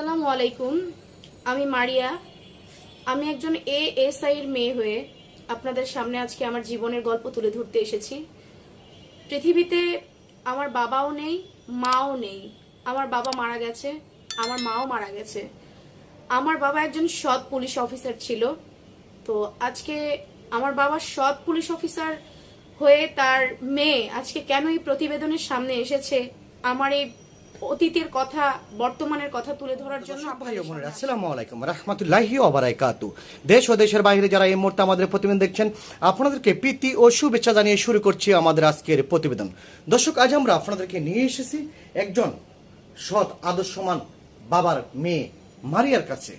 আসসালামু আলাইকুম, আমি মারিয়া। আমি একজন এ এস আইয়ের মেয়ে হয়ে আপনাদের সামনে আজকে আমার জীবনের গল্প তুলে ধরতে এসেছি। পৃথিবীতে আমার বাবাও নেই, মাও নেই। আমার বাবা মারা গেছে, আমার মাও মারা গেছে। আমার বাবা একজন সৎ পুলিশ অফিসার ছিল। তো আজকে আমার বাবা সৎ পুলিশ অফিসার হয়ে তার মেয়ে আজকে কেন এই প্রতিবেদনের সামনে এসেছে, আমার এই অতীতের কথা বর্তমানের কথা তুলে ধরার জন্য আসসালামু আলাইকুম রহমতুল্লাহি ওবারাকাতু দেশ ও দেশের বাইরে যারা এই মুহূর্তে আমাদের প্রতিবেদন দেখছেন আপনাদেরকে প্রীতি ও শুভেচ্ছা জানিয়ে শুরু করছি আমাদের আজকের প্রতিবেদন। দর্শক আজ আমরা আপনাদেরকে নিয়ে এসেছি একজন সৎ আদর্শমান বাবার মেয়ে মারিয়ার কাছে।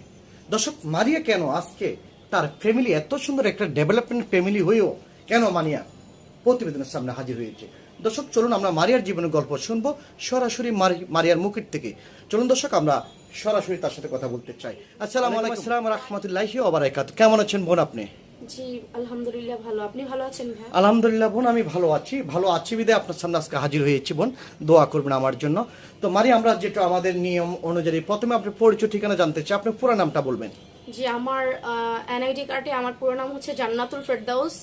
দর্শক মারিয়া কেন আজকে তার ফ্যামিলি এত সুন্দর একটা ডেভেলপমেন্ট ফ্যামিলি হয়েও কেন মানিয়া প্রতিবেদনের সামনে হাজির হয়েছে? দর্শক চলুন আমরা মারিয়ার জীবনের গল্প শুনব সরাসরি মারিয়ার মুখের থেকে চলুন দর্শক আমরা সরাসরি তার সাথে কথা বলতে চাই। আসসালামু আলাইকুম। আসসালাম রহমতুল্লাহি ওবারাকাত কেমন আছেন বোন আপনি? জি আলহামদুলিল্লাহ ভালো। আপনি ভালো আছেন ভাই আলহামদুলিল্লাহ বোন আমি ভালো আছি। ভালো আছি বিদে আপনার সামনে আজকে হাজির হয়েছি বোন। দোয়া করবেন আমার জন্য। তো মারি আমরা যেটা আমাদের নিয়ম অনুযায়ী প্রথমে আপনি পরিচয় ঠিকানা জানতে চাই। আপনি পুরো নামটা বলবেন। জি আমার এনআইডি কার্ডে আমার পুরো নাম হচ্ছে জান্নাতুল ফেরদাউস।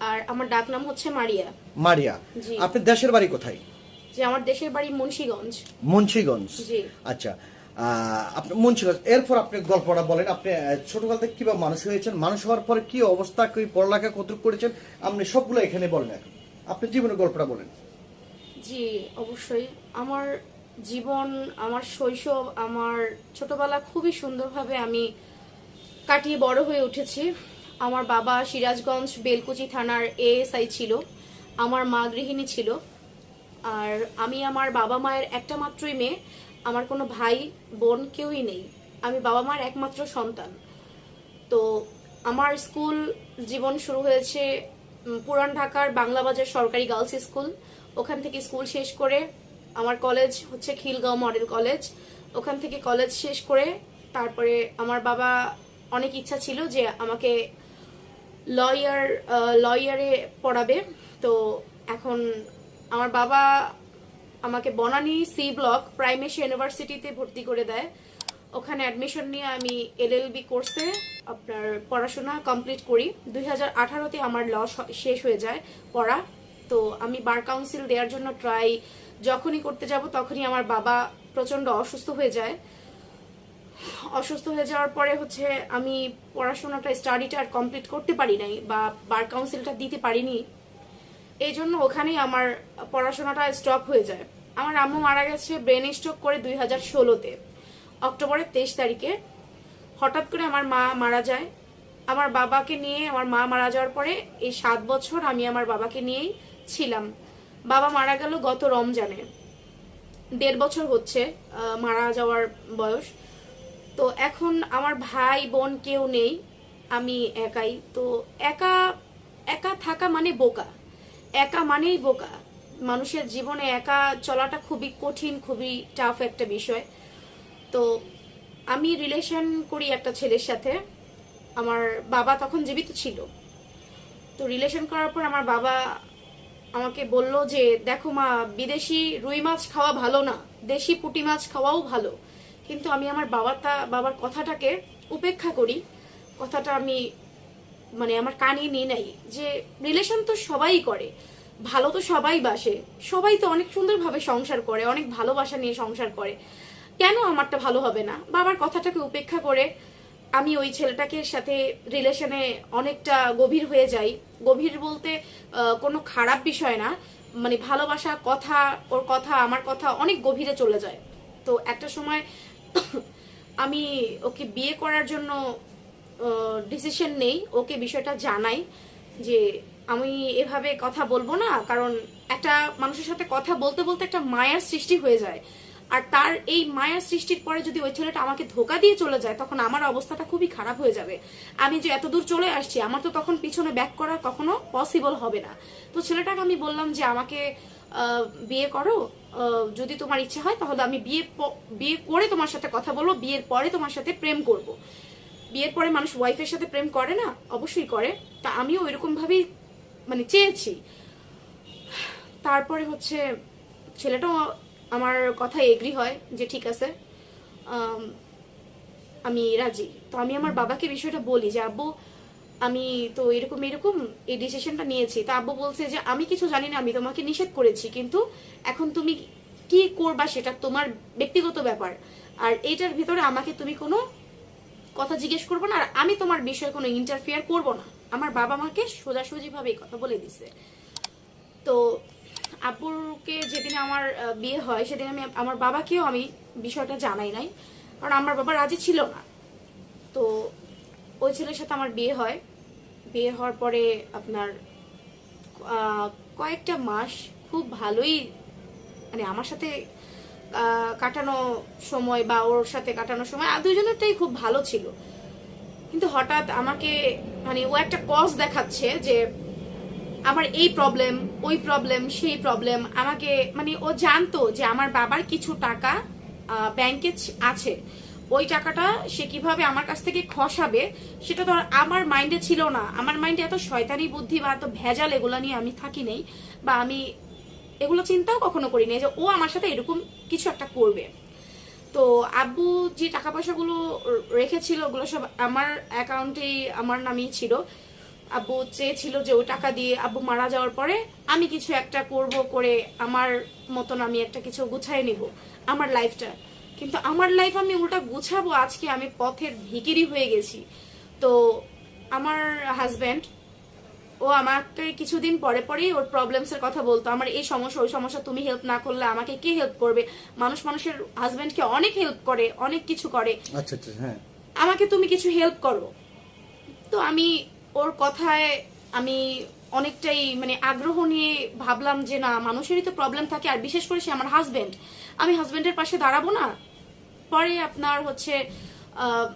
আর আমার ডাক নাম হচ্ছে মারিয়া। মারিয়া। আপনি দেশের বাড়ি কোথায়? যে আমার দেশের বাড়ি মুন্সিগঞ্জ। মুন্সিগঞ্জ। জি। আচ্ছা আপনি মুন্সিগঞ্জ এরপর আপনি গল্পটা বলেন আপনি আহ, ছোটকাল থেকে কীভাবে মানুষ হয়েছেন মানুষ হওয়ার পরে কি অবস্থা কি পড়ালেখা কত করেছেন আপনি সবগুলো এখানে বলেন এখন। আপনি জীবনের গল্পটা বলেন। জি অবশ্যই। আমার জীবন আমার শৈশব আমার ছোটবেলা খুবই সুন্দরভাবে আমি কাটিয়ে বড় হয়ে উঠেছি। আমার বাবা সিরাজগঞ্জ বেলকুচি থানার এএসআই ছিল, আমার মা গৃহিণী ছিল, আর আমি আমার বাবা মায়ের একটা মাত্রই মেয়ে, আমার কোনো ভাই, বোন কেউই নেই। আমি বাবা মার একমাত্র সন্তান। তো আমার স্কুল জীবন শুরু হয়েছে পুরান ঢাকার বাংলা বাজার সরকারি গার্লস স্কুল। ওখান থেকে স্কুল শেষ করে আমার কলেজ হচ্ছে খিলগাঁও মডেল কলেজ। ওখান থেকে কলেজ শেষ করে তারপরে আমার বাবা অনেক ইচ্ছা ছিল যে আমাকে লয়ার লয়ারে পড়াবে। তো এখন আমার বাবা আমাকে বনানী সি ব্লক প্রাইমেশি ইউনিভার্সিটিতে ভর্তি করে দেয়। ওখানে অ্যাডমিশন নিয়ে আমি এলএলবি কোর্সে আপনার পড়াশোনা কমপ্লিট করি। দুই হাজার আঠারোতে আমার ল শেষ হয়ে যায় পড়া। তো আমি বার কাউন্সিল দেওয়ার জন্য ট্রাই যখনই করতে যাব তখনই আমার বাবা প্রচণ্ড অসুস্থ হয়ে যায়। অসুস্থ হয়ে যাওয়ার পরে হচ্ছে আমি পড়াশোনাটা স্টাডিটা আর কমপ্লিট করতে পারি নাই বা বার কাউন্সিলটা দিতে পারিনি। এই জন্য ওখানেই আমার পড়াশোনাটা স্টপ হয়ে যায়। আমার আম্মু মারা গেছে ব্রেন স্ট্রোক করে দুই হাজার ষোলোতে। অক্টোবরের তেইশ তারিখে। হঠাৎ করে আমার মা মারা যায়। আমার বাবাকে নিয়ে, আমার মা মারা যাওয়ার পরে এই সাত বছর আমি আমার বাবাকে নিয়েই ছিলাম। বাবা মারা গেল গত রমজানে। দেড় বছর হচ্ছে মারা যাওয়ার বয়স। তো এখন আমার ভাই, বোন কেউ নেই, আমি একাই। তো একা একা থাকা মানে বোকা। একা মানেই বোকা। মানুষের জীবনে একা চলাটা খুবই কঠিন, খুবই টাফ একটা বিষয়। তো আমি রিলেশন করি একটা ছেলের সাথে। আমার বাবা তখন জীবিত ছিল। তো রিলেশন করার পর আমার বাবা আমাকে বলল যে, দেখো মা, বিদেশি রুই মাছ খাওয়া ভালো না। দেশি পুঁটি মাছ খাওয়াও ভালো। কিন্তু আমি আমার বাবাটা, বাবার কথাটাকে উপেক্ষা করি। কথাটা আমি মানে আমার কানে নিয়ে নাই। যে রিলেশন তো সবাই করে। ভালো তো সবাই বাসে। সবাই তো অনেক সুন্দরভাবে সংসার করে, অনেক ভালোবাসা নিয়ে সংসার করে। কেন আমারটা ভালো হবে না? বাবার কথাটাকে উপেক্ষা করে আমি ওই ছেলেটাকে সাথে রিলেশনে অনেকটা গভীর হয়ে যাই। গভীর বলতে কোনো খারাপ বিষয় না। মানে ভালোবাসা, কথা, ওর কথা, আমার কথা অনেক গভীরে চলে যায়। তো একটা সময় আমি ওকে বিয়ে করার জন্য ডিসিশন নেই। ওকে বিষয়টা জানাই যে আমি এভাবে কথা বলব না, কারণ একটা মানুষের সাথে কথা বলতে বলতে একটা মায়ার সৃষ্টি হয়ে যায়। আর তার এই মায়ার সৃষ্টির পরে যদি ওই ছেলেটা আমাকে ধোকা দিয়ে চলে যায়, তখন আমার অবস্থাটা খুবই খারাপ হয়ে যাবে। আমি যে এত দূর চলে আসছি, আমার তো তখন পিছনে ব্যাক করা কখনো পসিবল হবে না। তো ছেলেটাকে আমি বললাম যে আমাকে বিয়ে করো যদি তোমার ইচ্ছে হয়, তাহলে আমি বিয়ে বিয়ে করে তোমার সাথে কথা বলব, বিয়ের পরে তোমার সাথে প্রেম করব। বিয়ের পরে মানুষ ওয়াইফের সাথে প্রেম করে না? অবশ্যই করে। তা আমিও এরকম ভাবেই মানে চেয়েছি। তারপরে হচ্ছে, ছেলেটাও আমার কথা এগ্রি হয় যে ঠিক আছে আমি রাজি। তো আমি আমার বাবাকে বিষয়টা বলি যে, আব্বু আমি তো এরকম এরকম এই ডিসিশনটা নিয়েছি। তা আব্বু বলছে যে, আমি কিছু জানি না, আমি তোমাকে নিষেধ করেছি, কিন্তু এখন তুমি কি করবা সেটা তোমার ব্যক্তিগত ব্যাপার। আর এইটার ভিতরে আমাকে তুমি কোনো কথা জিজ্ঞেস করব না, আর আমি তোমার বিষয়ে কোনো ইন্টারফিয়ার করব না। আমার বাবা মাকে সোজাসুজি ভাবে এই কথা বলে দিছে। তো আব্বুকে যেদিন আমার বিয়ে হয়, সেদিন আমি আমার বাবাকেও আমি বিষয়টা জানাই নাই, কারণ আমার বাবা রাজি ছিল না। তো ওই ছেলের সাথে আমার বিয়ে হয়। বিয়ে হওয়ার পরে আপনার কয়েকটা মাস খুব ভালোই মানে আমার সাথে কাটানো সময় বা ওর সাথে কাটানো সময়, আর দুজনেরটাই খুব ভালো ছিল। কিন্তু হঠাৎ আমাকে মানে ও একটা কজ দেখাচ্ছে যে আমার এই প্রবলেম ওই প্রবলেম সেই প্রবলেম আমাকে মানে ও জানতো যে আমার বাবার কিছু টাকা ব্যাংকে আছে। ওই টাকাটা সে কীভাবে আমার কাছ থেকে খসাবে, সেটা তো আমার মাইন্ডে ছিল না। আমার মাইন্ডে এত শয়তানি বুদ্ধি বা এত ভেজাল এগুলো নিয়ে আমি থাকি নেই বা আমি এগুলো চিন্তাও কখনো করিনি যে ও আমার সাথে এরকম কিছু একটা করবে। তো আব্বু যে টাকা পয়সাগুলো রেখেছিল, ওগুলো সব আমার অ্যাকাউন্টেই আমার নামেই ছিল। আব্বু চেয়েছিল যে ওই টাকা দিয়ে আব্বু মারা যাওয়ার পরে আমি কিছু একটা করব করে আমার মতন আমি একটা কিছু গুছাই নিব, আমার লাইফটা কিন্তু আমার লাইফ আমি উল্টা গুছাবো আজকে আমি পথের ভিকিরি হয়ে গেছি। তো আমার হাজব্যান্ড ও আমাকে কিছুদিন পরে পরেই ওর প্রবলেমস এর কথা বলতো। আমার এই সমস্যা ওই সমস্যা তুমি হেল্প না করলে আমাকে কে হেল্প করবে? মানুষ মানুষের হাজবেন্ডকে অনেক হেল্প করে অনেক কিছু করে। আচ্ছা আচ্ছা হ্যাঁ। আমাকে তুমি কিছু হেল্প করো। তো আমি ওর কথায় আমি অনেকটাই মানে আগ্রহ নিয়ে ভাবলাম যে না, মানুষেরই তো প্রবলেম থাকে। আর বিশেষ করে সে আমার হাজবেন্ড আমি হাজবেন্ডের পাশে দাঁড়াবো না? পরে আপনার হচ্ছে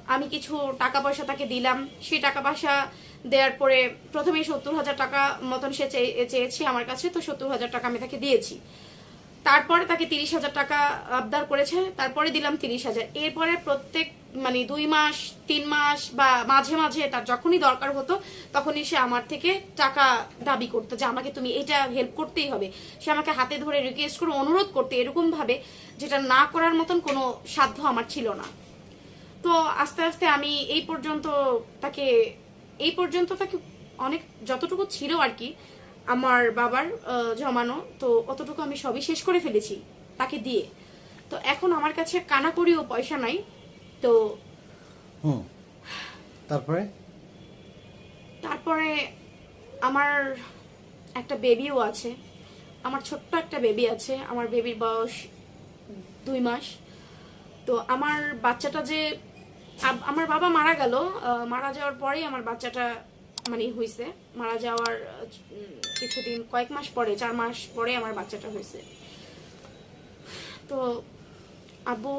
আমি কিছু টাকা পয়সা তাকে দিলাম। সেই টাকা পয়সা দেওয়ার পরে প্রথমেই সত্তর হাজার টাকা মতন সে চেয়ে- চেয়েছে আমার কাছে। তো সত্তর হাজার টাকা আমি তাকে দিয়েছি। তারপরে তাকে তিরিশ হাজার টাকা আবদার করেছে, তারপরে দিলাম তিরিশ হাজার। এরপরে প্রত্যেক মানে দুই মাস, তিন মাস বা মাঝে মাঝে তার যখনই দরকার হতো, তখনই সে আমার থেকে টাকা দাবি করতো যে আমাকে তুমি এটা হেল্প করতেই হবে। সে আমাকে হাতে ধরে রিকোয়েস্ট করে অনুরোধ করতে এরকম ভাবে যেটা না করার মতন কোনো সাধ্য আমার ছিল না। তো আস্তে আস্তে আমি এই পর্যন্ত তাকে, এই পর্যন্ত তাকে অনেক, যতটুকু ছিল আর কি আমার বাবার জমানো তো অতটুকু আমি সবই শেষ করে ফেলেছি তাকে দিয়ে। তো এখন আমার কাছে কানাকড়িও পয়সা নাই তো তারপরে? তারপরে আমার একটা বেবিও আছে আমার ছোট্ট একটা বেবি আছে আমার বেবির বয়স দুই মাস। তো আমার বাচ্চাটা যে আমার বাবা মারা গেল মারা যাওয়ার পরেই আমার বাচ্চাটা মানে হয়েছে মারা যাওয়ার কিছুদিন, কয়েক মাস পরে, চার মাস পরে আমার বাচ্চাটা হয়েছে তো আব্বু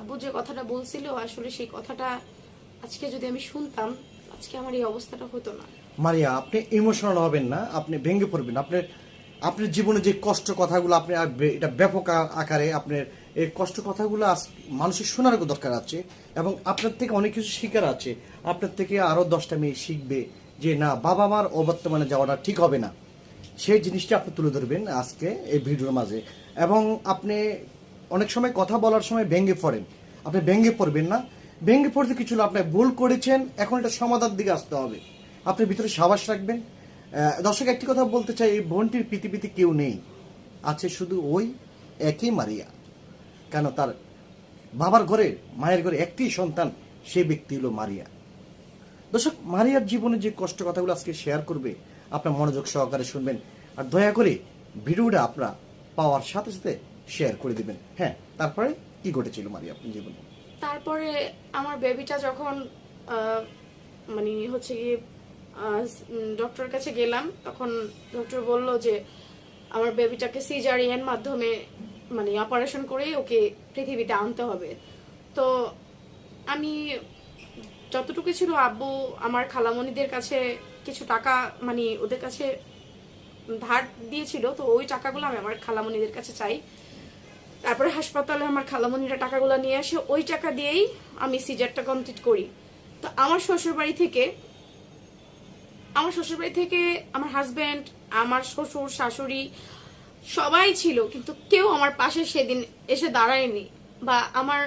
আব্বু যে কথাটা বলছিল, আসলে সেই কথাটা আজকে যদি আমি শুনতাম, আজকে আমার এই অবস্থাটা হতো না। মারিয়া, আপনি ইমোশনাল হবেন না, আপনি ভেঙে পড়বেন আপনার আপনার জীবনে যে কষ্ট কথাগুলো আপনি এটা ব্যাপক আকারে আপনার এই কষ্ট কথাগুলো মানুষের শোনার দরকার আছে এবং আপনার থেকে অনেক কিছু শিকার আছে। আপনার থেকে আরও দশটা মেয়ে শিখবে যে না, বাবা মার অবর্তমানে যাওয়াটা ঠিক হবে না। সেই জিনিসটা আপনি তুলে ধরবেন আজকে এই ভিডিওর মাঝে। এবং আপনি অনেক সময় কথা বলার সময় ভেঙে পড়েন। আপনি ভেঙে পড়বেন না। ভেঙে পড়তে কিছু আপনি ভুল করেছেন, এখন এটা সমাধান দিকে আসতে হবে। আপনি ভিতরে সাবাস রাখবেন। দর্শক, একটি কথা বলতে চাই, এই বোনটির পৃথিবীতে কেউ নেই। আছে শুধু ওই একই মারিয়া। কেন তার বাবার ঘরে, মায়ের ঘরে একটি সন্তান, সে ব্যক্তি হলো মারিয়া। দর্শক, মারিয়ার জীবনে যে কষ্ট কথাগুলো আজকে শেয়ার করবে, আপনার মনোযোগ সহকারে শুনবেন। আর দয়া করে ভিডিওটা আপনারা পাওয়ার সাথে সাথে শেয়ার করে দিবেন। হ্যাঁ তারপরে কি ঘটেছিল মারিয়া আপনার জীবনে? তারপরে আমার বেবিটা যখন মানে হচ্ছে গিয়ে ডক্টরের কাছে গেলাম, তখন ডক্টর বলল যে, আমার বেবিটাকে সিজারিয়ান মাধ্যমে মানে অপারেশন করে ওকে পৃথিবীতে আনতে হবে। তো আমি, যতটুকু ছিল আব্বু, আমার খালামণিদের কাছে কিছু টাকা মানে ওদের কাছে ধার দিয়েছিল, তো ওই টাকাগুলো আমি আমার খালামণিদের কাছে চাই। তারপরে হাসপাতালে আমার খালামণিরা টাকাগুলো নিয়ে আসে ওই টাকা দিয়েই আমি সিজারটা কমপ্লিট করি। তো আমার শ্বশুর বাড়ি থেকে আমার শ্বশুরবাড়ি থেকে আমার হাজব্যান্ড আমার শ্বশুর, শাশুড়ি সবাই ছিল, কিন্তু কেউ আমার পাশে সেদিন এসে দাঁড়ায়নি বা আমার